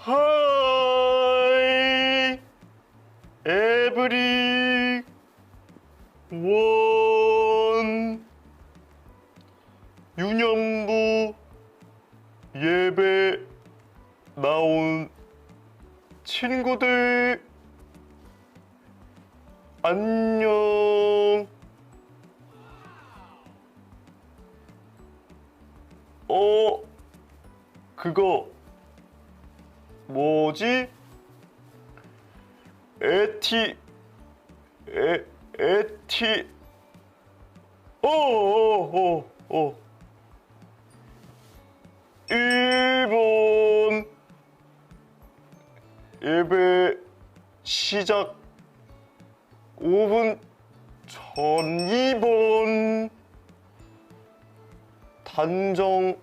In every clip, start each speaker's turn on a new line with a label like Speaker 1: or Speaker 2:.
Speaker 1: 하이 에브리 원 유년부 예배 나온 친구들 안녕. 어 그거 뭐지? 에티 에 에티 어어어어 어, 어. 일본 예배 시작 5분 전 2번 단정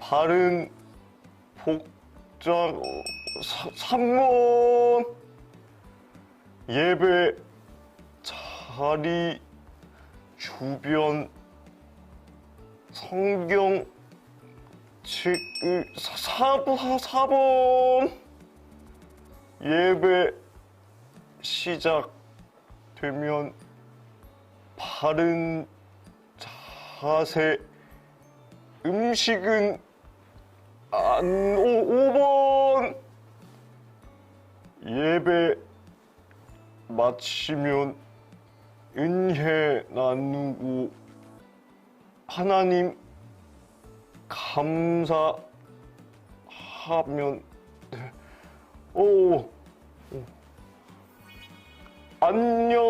Speaker 1: 바른 복 장 3번 예배 자리 주변 성경 칠 4번 4번 예배 시작되면 바른 자세 음식은 안 오, 5번 예배 마치면 은혜 나누고 하나님 감사하면 돼. 오, 오. 안녕.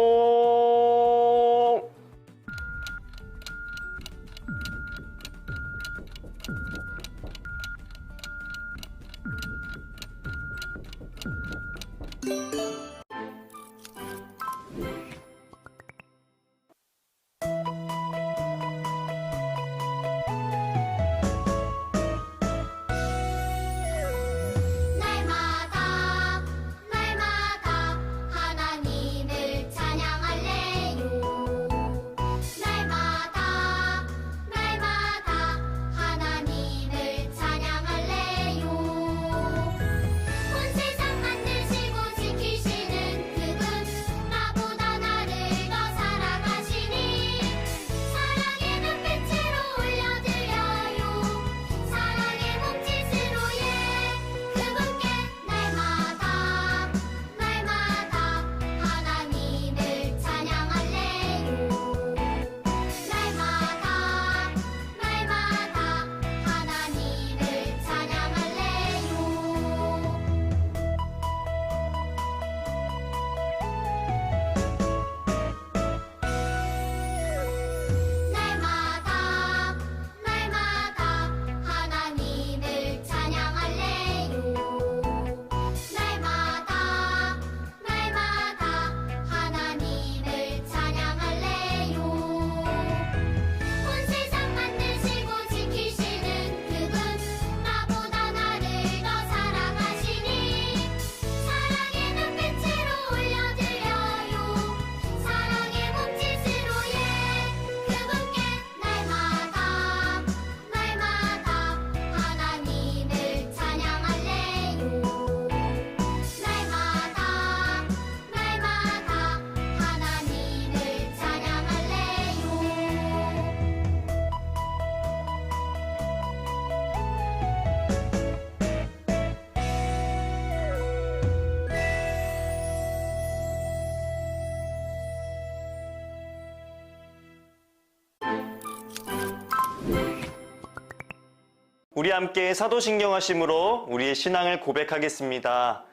Speaker 1: 우리 함께 사도신경 하심으로 우리의 신앙을 고백하겠습니다.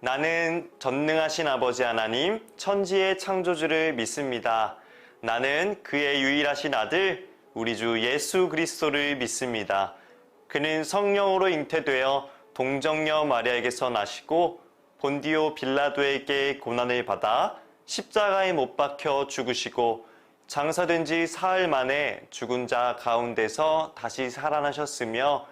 Speaker 1: 나는 전능하신 아버지 하나님, 천지의 창조주를 믿습니다. 나는 그의 유일하신 아들, 우리 주 예수 그리스도를 믿습니다. 그는 성령으로 잉태되어 동정녀 마리아에게서 나시고 본디오 빌라도에게 고난을 받아 십자가에 못 박혀 죽으시고 장사된 지 사흘 만에 죽은 자 가운데서 다시 살아나셨으며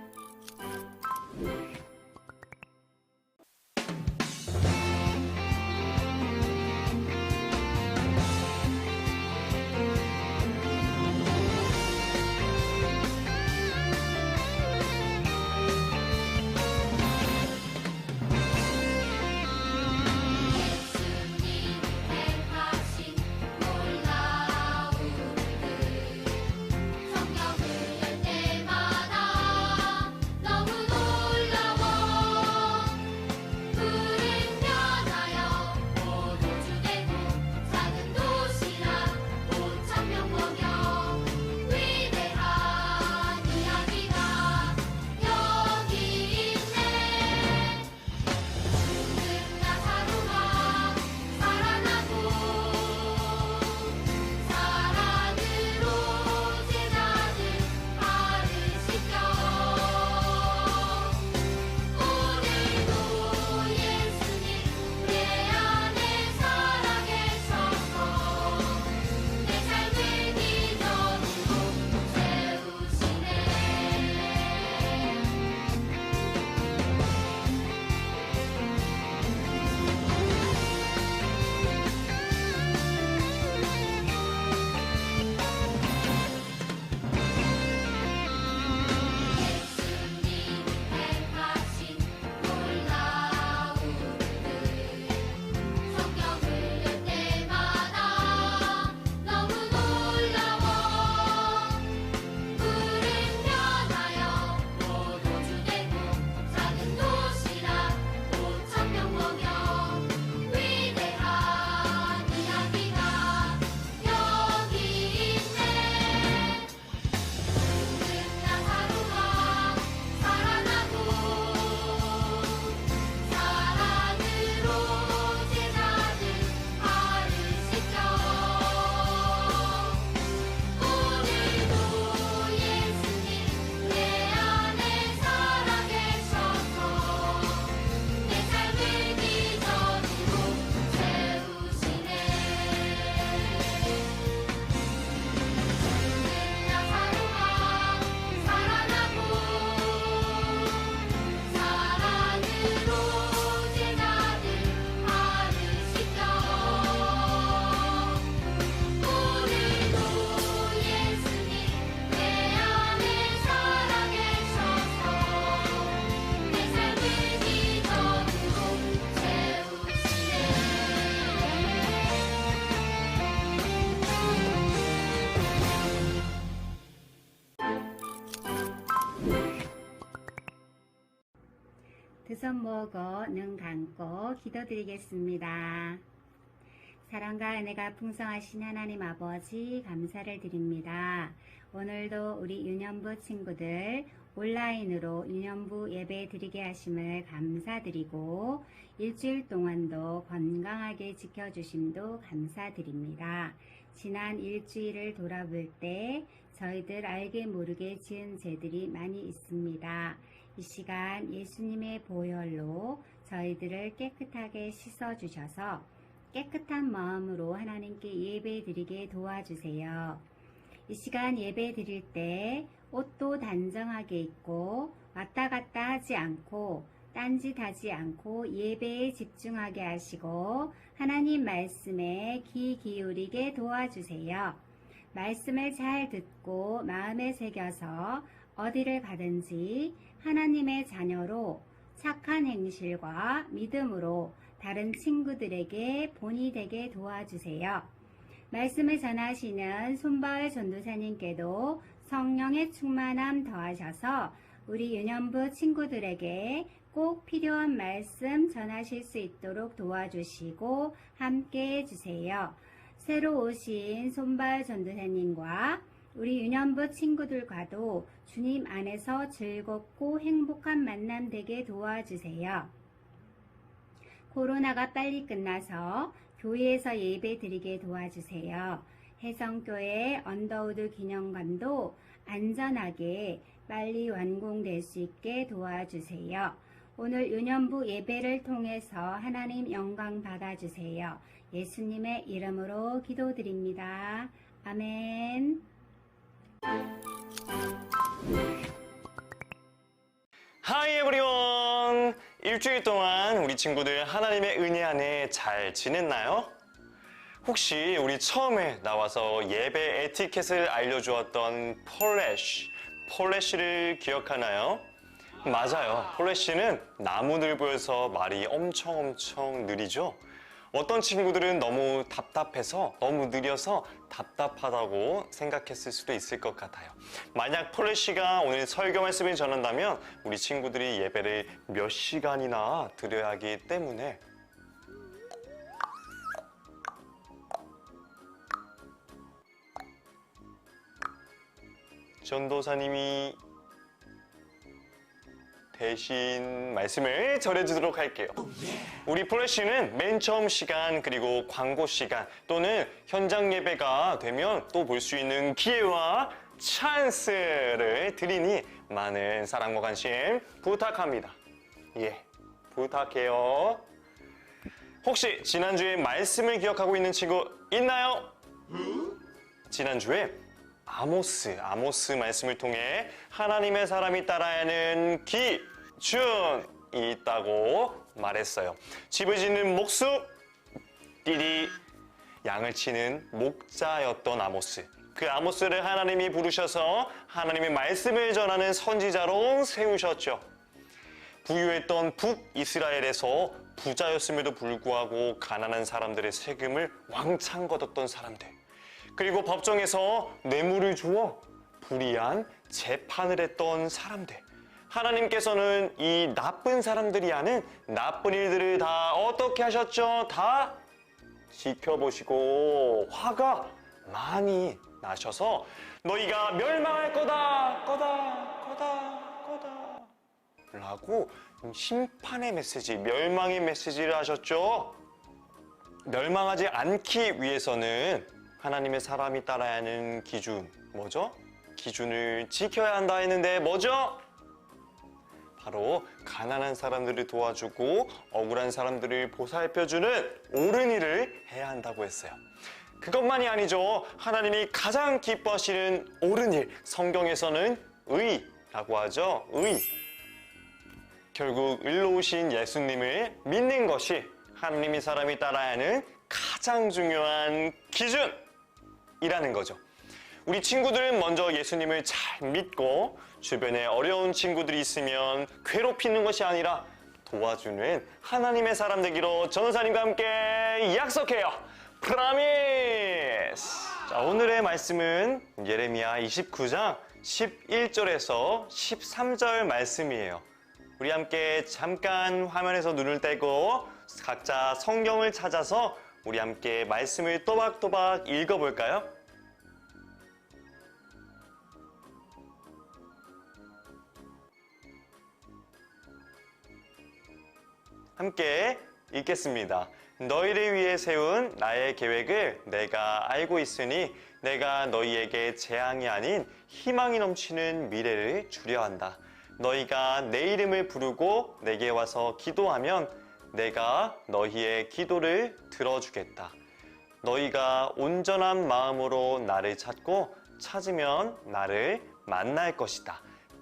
Speaker 2: 두손 모으고 눈 감고 기도드리겠습니다. 사랑과 은혜가 풍성하신 하나님 아버지 감사를 드립니다. 오늘도 우리 유년부 친구들 온라인으로 유년부 예배 드리게 하심을 감사드리고 일주일 동안도 건강하게 지켜주심도 감사드립니다. 지난 일주일을 돌아볼 때 저희들 알게 모르게 지은 죄들이 많이 있습니다. 이 시간 예수님의 보혈로 저희들을 깨끗하게 씻어주셔서 깨끗한 마음으로 하나님께 예배 드리게 도와주세요. 이 시간 예배 드릴 때 옷도 단정하게 입고 왔다 갔다 하지 않고 딴짓하지 않고 예배에 집중하게 하시고 하나님 말씀에 귀 기울이게 도와주세요. 말씀을 잘 듣고 마음에 새겨서 어디를 가든지 하나님의 자녀로 착한 행실과 믿음으로 다른 친구들에게 본이 되게 도와주세요. 말씀을 전하시는 손바울 전도사님께도 성령의 충만함 더하셔서 우리 유년부 친구들에게 꼭 필요한 말씀 전하실 수 있도록 도와주시고 함께 해주세요. 새로 오신 손바울 전도사님과 우리 유년부 친구들과도 주님 안에서 즐겁고 행복한 만남 되게 도와주세요. 코로나가 빨리 끝나서 교회에서 예배 드리게 도와주세요. 혜성교회 언더우드 기념관도 안전하게 빨리 완공될 수 있게 도와주세요. 오늘 유년부 예배를 통해서 하나님 영광 받아주세요. 예수님의 이름으로 기도드립니다. 아멘.
Speaker 3: 하이 에브리원! 일주일 동안 우리 친구들 하나님의 은혜 안에 잘 지냈나요? 혹시 우리 처음에 나와서 예배 에티켓을 알려주었던 폴래쉬, 폴래쉬를 기억하나요? 맞아요. 폴래쉬는 나무늘보여서 말이 엄청 엄청 느리죠? 어떤 친구들은 너무 답답해서 너무 느려서 답답하다고 생각했을 수도 있을 것 같아요. 만약 폴레시가 오늘 설교 말씀을 전한다면 우리 친구들이 예배를 몇 시간이나 드려야 하기 때문에 전도사님이 대신 말씀을 전해주도록 할게요. 우리 플래시는 맨 처음 시간 그리고 광고 시간 또는 현장 예배가 되면 또 볼 수 있는 기회와 찬스를 드리니 많은 사랑과 관심 부탁합니다. 예, 부탁해요. 혹시 지난주에 말씀을 기억하고 있는 친구 있나요? 지난주에 아모스, 아모스 말씀을 통해 하나님의 사람이 따라야 하는 기 준이 있다고 말했어요. 집을 짓는 목수, 띠리, 양을 치는 목자였던 아모스. 그 아모스를 하나님이 부르셔서 하나님의 말씀을 전하는 선지자로 세우셨죠. 부유했던 북이스라엘에서 부자였음에도 불구하고 가난한 사람들의 세금을 왕창 걷었던 사람들. 그리고 법정에서 뇌물을 주어 불이한 재판을 했던 사람들. 하나님께서는 이 나쁜 사람들이 하는 나쁜 일들을 다 어떻게 하셨죠? 다 지켜보시고 화가 많이 나셔서 너희가 멸망할 거다, 거다, 거다, 거다. 라고 심판의 메시지, 멸망의 메시지를 하셨죠. 멸망하지 않기 위해서는 하나님의 사람이 따라야 하는 기준, 뭐죠? 기준을 지켜야 한다 했는데 뭐죠? 바로 가난한 사람들을 도와주고 억울한 사람들을 보살펴주는 옳은 일을 해야 한다고 했어요. 그것만이 아니죠. 하나님이 가장 기뻐하시는 옳은 일, 성경에서는 의라고 하죠. 의. 결국 의로우신 예수님을 믿는 것이 하나님이 사람이 따라야 하는 가장 중요한 기준이라는 거죠. 우리 친구들은 먼저 예수님을 잘 믿고 주변에 어려운 친구들이 있으면 괴롭히는 것이 아니라 도와주는 하나님의 사람 되기로 전도사님과 함께 약속해요. 프라미스! 자, 오늘의 말씀은 예레미야 29장 11절에서 13절 말씀이에요. 우리 함께 잠깐 화면에서 눈을 떼고 각자 성경을 찾아서 우리 함께 말씀을 또박또박 읽어볼까요? 함께 읽겠습니다. 너희를 위해 세운 나의 계획을 내가 알고 있으니 내가 너희에게 재앙이 아닌 희망이 넘치는 미래를 주려 한다. 너희가 내 이름을 부르고 내게 와서 기도하면 내가 너희의 기도를 들어주겠다. 너희가 온전한 마음으로 나를 찾고 찾으면 나를 만날 것이다.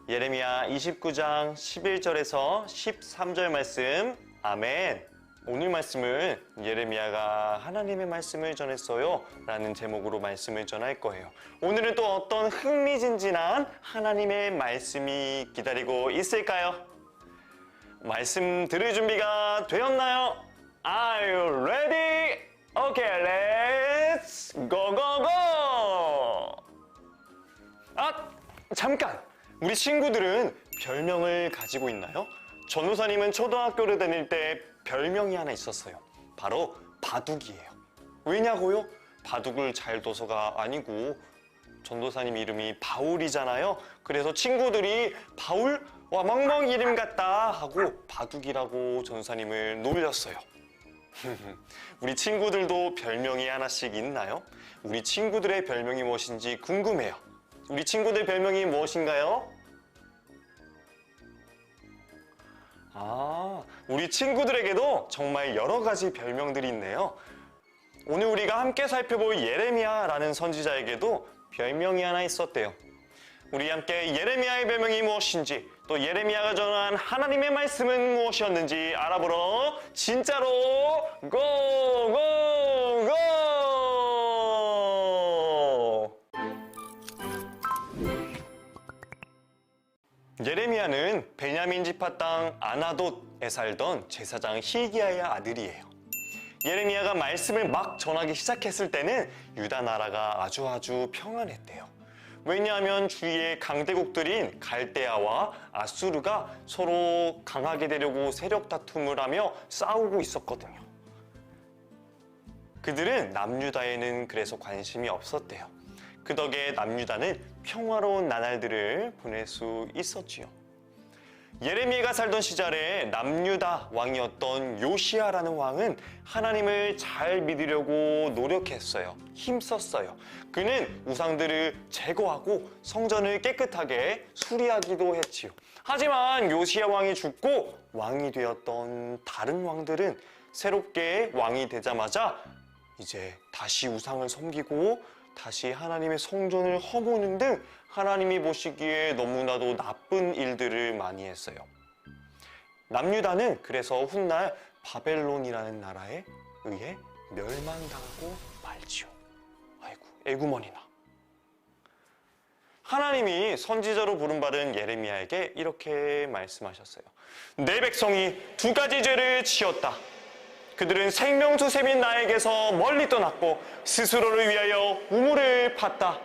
Speaker 3: 예레미야 29장 11절에서 13절 말씀. 아멘. 오늘 말씀은 예레미야가 하나님의 말씀을 전했어요. 라는 제목으로 말씀을 전할 거예요. 오늘은 또 어떤 흥미진진한 하나님의 말씀이 기다리고 있을까요? 말씀 들을 준비가 되었나요? Are you ready? Okay, let's go, go, go! 아, 잠깐! 우리 친구들은 별명을 가지고 있나요? 전우사님은 초등학교를 다닐 때 별명이 하나 있었어요. 바로 바둑이에요. 왜냐고요? 바둑을 잘 둬서가 아니고 전도사님 이름이 바울이잖아요. 그래서 친구들이 바울? 와, 멍멍 이름 같다 하고 바둑이라고 전도사님을 놀렸어요. 우리 친구들도 별명이 하나씩 있나요? 우리 친구들의 별명이 무엇인지 궁금해요. 우리 친구들 별명이 무엇인가요? 아, 우리 친구들에게도 정말 여러 가지 별명들이 있네요. 오늘 우리가 함께 살펴볼 예레미야라는 선지자에게도 별명이 하나 있었대요. 우리 함께 예레미야의 별명이 무엇인지 또 예레미야가 전한 하나님의 말씀은 무엇이었는지 알아보러 진짜로 고고고! 예레미야는 베냐민 지파 땅 아나돗에 살던 제사장 히기야의 아들이에요. 예레미야가 말씀을 막 전하기 시작했을 때는 유다 나라가 아주 아주 평안했대요. 왜냐하면 주위의 강대국들인 갈대아와 아수르가 서로 강하게 되려고 세력 다툼을 하며 싸우고 있었거든요. 그들은 남유다에는 그래서 관심이 없었대요. 그 덕에 남유다는 평화로운 나날들을 보낼 수 있었지요. 예레미야가 살던 시절에 남유다 왕이었던 요시아라는 왕은 하나님을 잘 믿으려고 노력했어요. 힘썼어요. 그는 우상들을 제거하고 성전을 깨끗하게 수리하기도 했지요. 하지만 요시아 왕이 죽고 왕이 되었던 다른 왕들은 새롭게 왕이 되자마자 이제 다시 우상을 섬기고 다시 하나님의 성전을 허무는 등 하나님이 보시기에 너무나도 나쁜 일들을 많이 했어요. 남유다는 그래서 훗날 바벨론이라는 나라에 의해 멸망당하고 말지요. 아이고, 애구머니나. 하나님이 선지자로 부름받은 예레미야에게 이렇게 말씀하셨어요. 내 백성이 두 가지 죄를 지었다. 그들은 생명수 샘인 나에게서 멀리 떠났고 스스로를 위하여 우물을 팠다.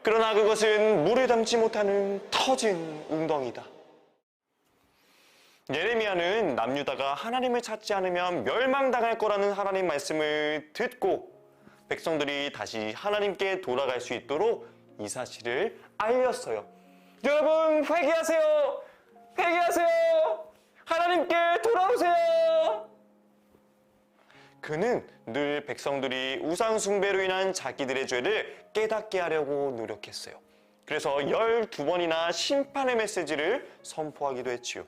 Speaker 3: 그러나 그것은 물을 담지 못하는 터진 웅덩이다. 예레미야는 남유다가 하나님을 찾지 않으면 멸망당할 거라는 하나님 말씀을 듣고 백성들이 다시 하나님께 돌아갈 수 있도록 이 사실을 알렸어요. 여러분 회개하세요. 회개하세요. 하나님께 돌아오세요. 그는 늘 백성들이 우상 숭배로 인한 자기들의 죄를 깨닫게 하려고 노력했어요. 그래서 12번이나 심판의 메시지를 선포하기도 했지요.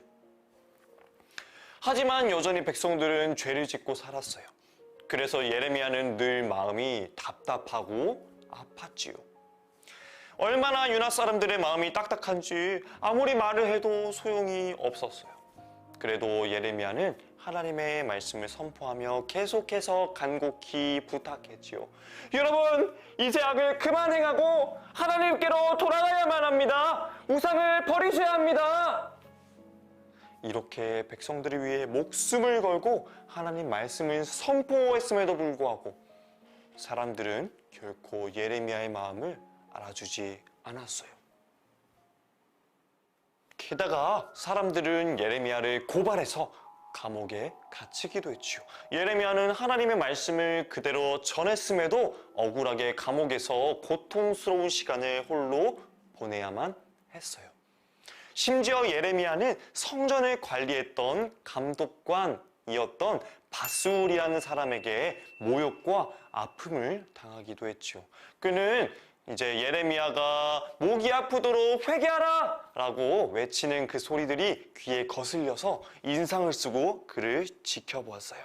Speaker 3: 하지만 여전히 백성들은 죄를 짓고 살았어요. 그래서 예레미야는 늘 마음이 답답하고 아팠지요. 얼마나 유나 사람들의 마음이 딱딱한지 아무리 말을 해도 소용이 없었어요. 그래도 예레미야는 하나님의 말씀을 선포하며 계속해서 간곡히 부탁했지요. 여러분, 이제 악을 그만 행하고 하나님께로 돌아가야만 합니다. 우상을 버리셔야 합니다. 이렇게 백성들을 위해 목숨을 걸고 하나님 말씀을 선포했음에도 불구하고 사람들은 결코 예레미야의 마음을 알아주지 않았어요. 게다가 사람들은 예레미야를 고발해서 감옥에 갇히기도 했지요. 예레미야는 하나님의 말씀을 그대로 전했음에도 억울하게 감옥에서 고통스러운 시간을 홀로 보내야만 했어요. 심지어 예레미야는 성전을 관리했던 감독관이었던 바술이라는 사람에게 모욕과 아픔을 당하기도 했죠. 그는 이제 예레미야가 목이 아프도록 회개하라! 라고 외치는 그 소리들이 귀에 거슬려서 인상을 쓰고 그를 지켜보았어요.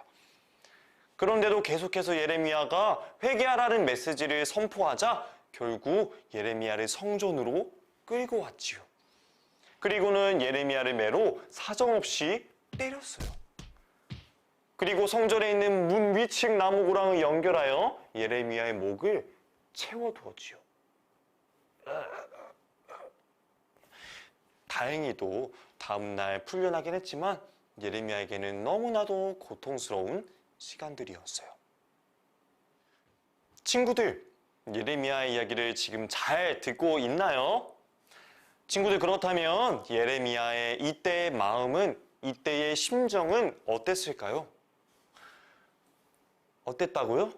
Speaker 3: 그런데도 계속해서 예레미야가 회개하라는 메시지를 선포하자 결국 예레미야를 성전으로 끌고 왔지요. 그리고는 예레미야를 매로 사정없이 때렸어요. 그리고 성전에 있는 문 위층 나무구랑을 연결하여 예레미야의 목을 채워두었지요. 다행히도 다음날 풀려나긴 했지만 예레미야에게는 너무나도 고통스러운 시간들이었어요. 친구들, 예레미야의 이야기를 지금 잘 듣고 있나요? 친구들 그렇다면 예레미야의 이때의 마음은 이때의 심정은 어땠을까요? 어땠다고요?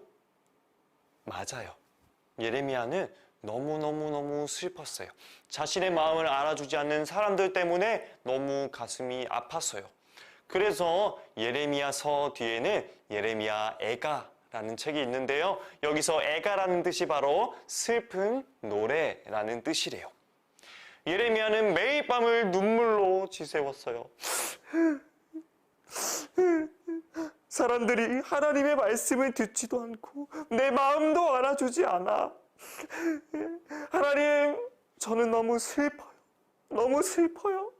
Speaker 3: 맞아요. 예레미야는 너무너무너무 슬펐어요. 자신의 마음을 알아주지 않는 사람들 때문에 너무 가슴이 아팠어요. 그래서 예레미야서 뒤에는 예레미야 애가라는 책이 있는데요. 여기서 애가라는 뜻이 바로 슬픈 노래라는 뜻이래요. 예레미야는 매일 밤을 눈물로 지새웠어요. 사람들이 하나님의 말씀을 듣지도 않고 내 마음도 알아주지 않아. 하나님, 저는 너무 슬퍼요. 너무 슬퍼요.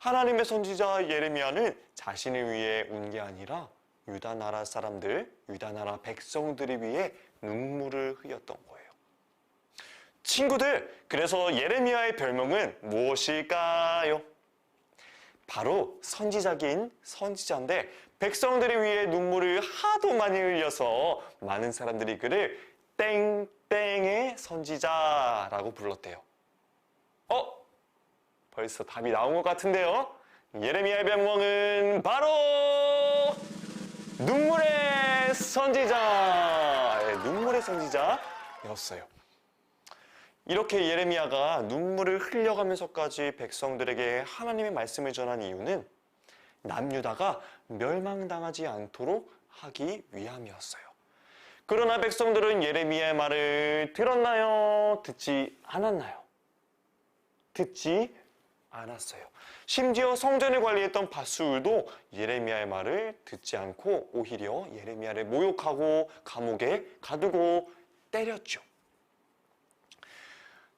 Speaker 3: 하나님의 선지자 예레미야는 자신을 위해 운 게 아니라 유다 나라 사람들, 유다 나라 백성들을 위해 눈물을 흘렸던 거예요. 친구들, 그래서 예레미야의 별명은 무엇일까요? 바로 선지자긴 선지자인데 백성들을 위해 눈물을 하도 많이 흘려서 많은 사람들이 그를 땡땡의 선지자라고 불렀대요. 어? 벌써 답이 나온 것 같은데요? 예레미야의 별명은 바로 눈물의 선지자! 예, 눈물의 선지자였어요. 이렇게 예레미야가 눈물을 흘려가면서까지 백성들에게 하나님의 말씀을 전한 이유는 남유다가 멸망당하지 않도록 하기 위함이었어요. 그러나 백성들은 예레미야의 말을 들었나요? 듣지 않았나요? 듣지 않았어요. 심지어 성전을 관리했던 바수울도 예레미야의 말을 듣지 않고 오히려 예레미야를 모욕하고 감옥에 가두고 때렸죠.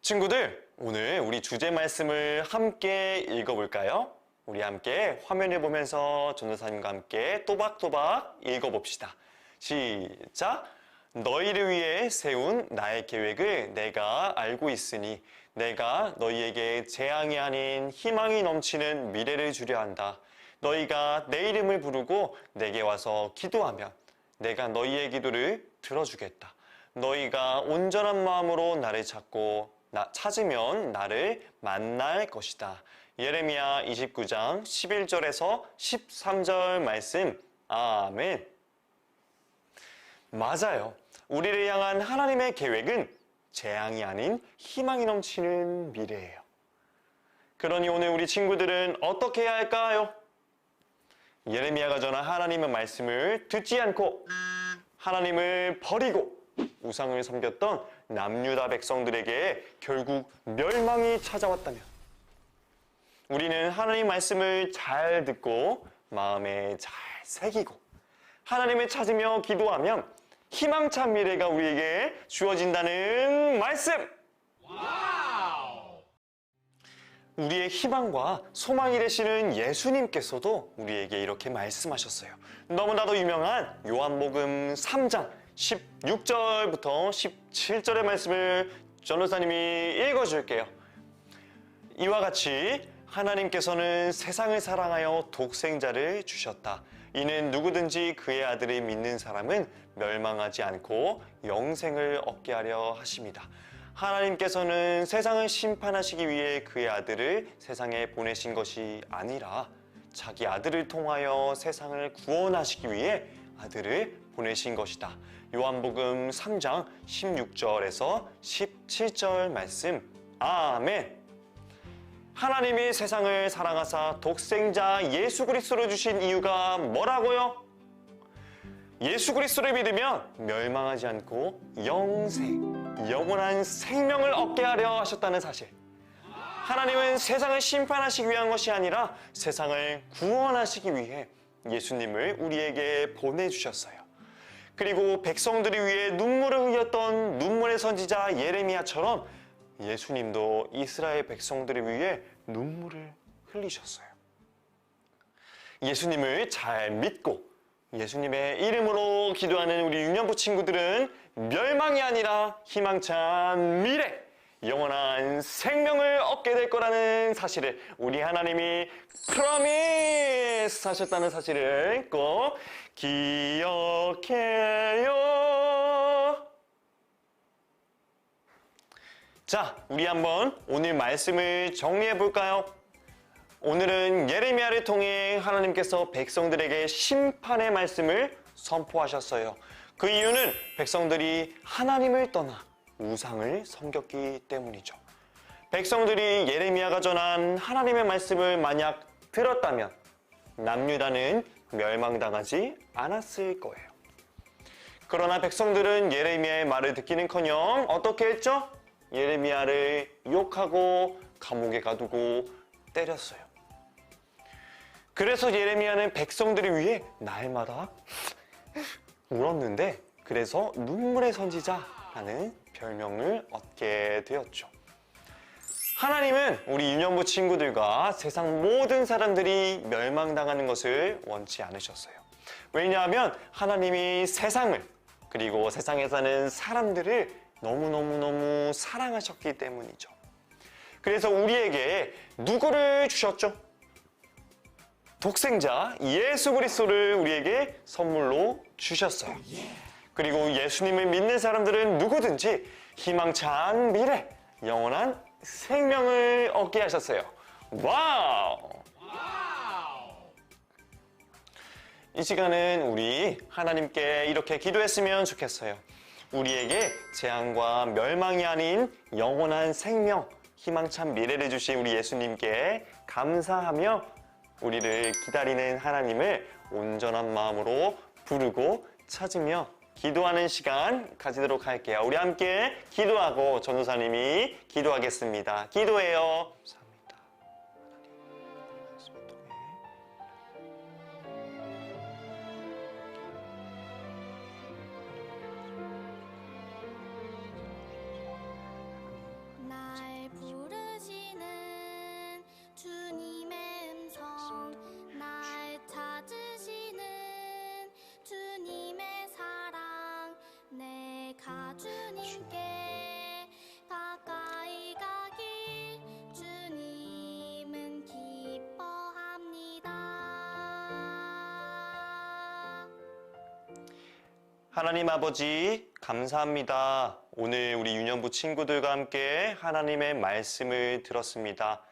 Speaker 3: 친구들, 오늘 우리 주제 말씀을 함께 읽어볼까요? 우리 함께 화면을 보면서 전도사님과 함께 또박또박 읽어봅시다. 시작! 너희를 위해 세운 나의 계획을 내가 알고 있으니 내가 너희에게 재앙이 아닌 희망이 넘치는 미래를 주려 한다. 너희가 내 이름을 부르고 내게 와서 기도하면 내가 너희의 기도를 들어주겠다. 너희가 온전한 마음으로 나를 찾고 나, 찾으면 나를 만날 것이다. 예레미야 29장 11절에서 13절 말씀. 아멘. 맞아요. 우리를 향한 하나님의 계획은 재앙이 아닌 희망이 넘치는 미래예요. 그러니 오늘 우리 친구들은 어떻게 해야 할까요? 예레미야가 전한 하나님의 말씀을 듣지 않고 하나님을 버리고 우상을 섬겼던 남유다 백성들에게 결국 멸망이 찾아왔다면 우리는 하나님 말씀을 잘 듣고 마음에 잘 새기고 하나님을 찾으며 기도하면 희망찬 미래가 우리에게 주어진다는 말씀! 우리의 희망과 소망이 되시는 예수님께서도 우리에게 이렇게 말씀하셨어요. 너무나도 유명한 요한복음 3장 16절부터 17절의 말씀을 전도사님이 읽어줄게요. 이와 같이 하나님께서는 세상을 사랑하여 독생자를 주셨다. 이는 누구든지 그의 아들을 믿는 사람은 멸망하지 않고 영생을 얻게 하려 하십니다. 하나님께서는 세상을 심판하시기 위해 그의 아들을 세상에 보내신 것이 아니라 자기 아들을 통하여 세상을 구원하시기 위해 아들을 보내신 것이다. 요한복음 3장 16절에서 17절 말씀. 아멘. 하나님이 세상을 사랑하사 독생자 예수 그리스도를 주신 이유가 뭐라고요? 예수 그리스도를 믿으면 멸망하지 않고 영생, 영원한 생명을 얻게 하려 하셨다는 사실. 하나님은 세상을 심판하시기 위한 것이 아니라 세상을 구원하시기 위해 예수님을 우리에게 보내주셨어요. 그리고 백성들을 위해 눈물을 흘렸던 눈물의 선지자 예레미야처럼 예수님도 이스라엘 백성들을 위해 눈물을 흘리셨어요. 예수님을 잘 믿고 예수님의 이름으로 기도하는 우리 유년부 친구들은 멸망이 아니라 희망찬 미래, 영원한 생명을 얻게 될 거라는 사실을 우리 하나님이 프로미스 하셨다는 사실을 꼭 기억해요. 자, 우리 한번 오늘 말씀을 정리해 볼까요? 오늘은 예레미야를 통해 하나님께서 백성들에게 심판의 말씀을 선포하셨어요. 그 이유는 백성들이 하나님을 떠나 우상을 섬겼기 때문이죠. 백성들이 예레미야가 전한 하나님의 말씀을 만약 들었다면 남유다는 멸망당하지 않았을 거예요. 그러나 백성들은 예레미야의 말을 듣기는커녕 어떻게 했죠? 예레미야를 욕하고 감옥에 가두고 때렸어요. 그래서 예레미야는 백성들을 위해 날마다 울었는데 그래서 눈물의 선지자라는 별명을 얻게 되었죠. 하나님은 우리 유년부 친구들과 세상 모든 사람들이 멸망당하는 것을 원치 않으셨어요. 왜냐하면 하나님이 세상을 그리고 세상에 사는 사람들을 너무너무너무 사랑하셨기 때문이죠. 그래서 우리에게 누구를 주셨죠? 독생자 예수 그리스도를 우리에게 선물로 주셨어요. 그리고 예수님을 믿는 사람들은 누구든지 희망찬 미래, 영원한 생명을 얻게 하셨어요. 와우! 이 시간은 우리 하나님께 이렇게 기도했으면 좋겠어요. 우리에게 재앙과 멸망이 아닌 영원한 생명, 희망찬 미래를 주신 우리 예수님께 감사하며 우리를 기다리는 하나님을 온전한 마음으로 부르고 찾으며 기도하는 시간 가지도록 할게요. 우리 함께 기도하고 전도사님이 기도하겠습니다. 기도해요. 하나님 아버지, 감사합니다. 오늘 우리 유년부 친구들과 함께 하나님의 말씀을 들었습니다.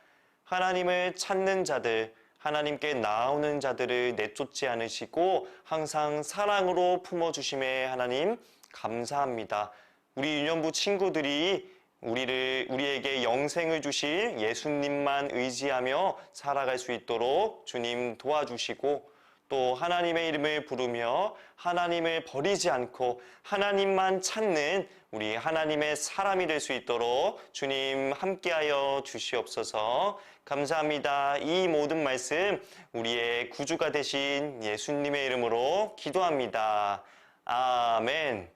Speaker 3: 하나님을 찾는 자들, 하나님께 나오는 자들을 내쫓지 않으시고 항상 사랑으로 품어주심에 하나님 감사합니다. 우리 유년부 친구들이 우리를 우리에게 영생을 주실 예수님만 의지하며 살아갈 수 있도록 주님 도와주시고 또 하나님의 이름을 부르며 하나님을 버리지 않고 하나님만 찾는 우리 하나님의 사람이 될 수 있도록 주님 함께하여 주시옵소서 감사합니다. 이 모든 말씀 우리의 구주가 되신 예수님의 이름으로 기도합니다. 아멘.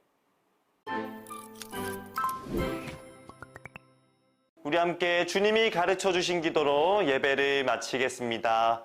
Speaker 3: 우리 함께 주님이 가르쳐 주신 기도로 예배를 마치겠습니다.